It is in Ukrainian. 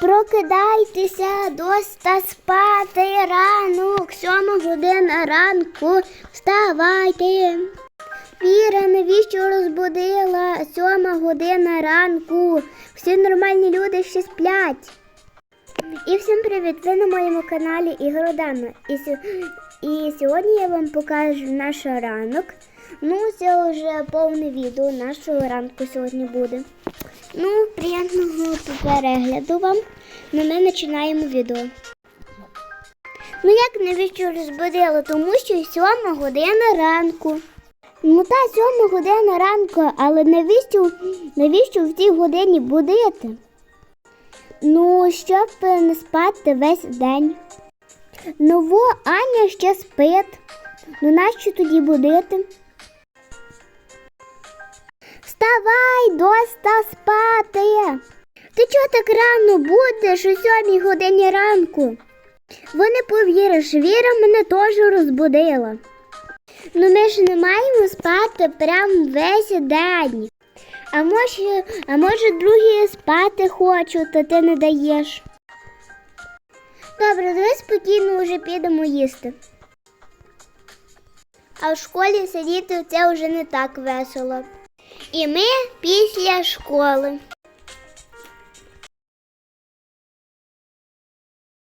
Прокидайтеся доста спати ранок, сьома година ранку, вставайте. Віра, навіщо розбудила сьома година ранку? Всі нормальні люди ще сплять. І всім привіт! Ви на моєму каналі Ігродана. І, сьо- і сьогодні я вам покажу наш ранок. Ну, це вже повне відео нашого ранку сьогодні буде. Ну, приємного перегляду вам. Ну, ми починаємо відео. Ну як навіщо розбудила? Тому що сьома година ранку. Ну та сьома година ранку, але навіщо, навіщо в цій годині будити? Ну, щоб не спати весь день. Ну, во Аня ще спить. Ну нащо тоді будити? Вставай, доста спати. Ти чого так рано будеш о сьомій годині ранку? Ви не повіриш, Віра мене теж розбудила. Ну ми ж не маємо спати прям весь день. А може, а може другі спати хочуть, та ти не даєш. Добре, давай спокійно вже підемо їсти. А в школі сидіти це вже не так весело. І ми після школи.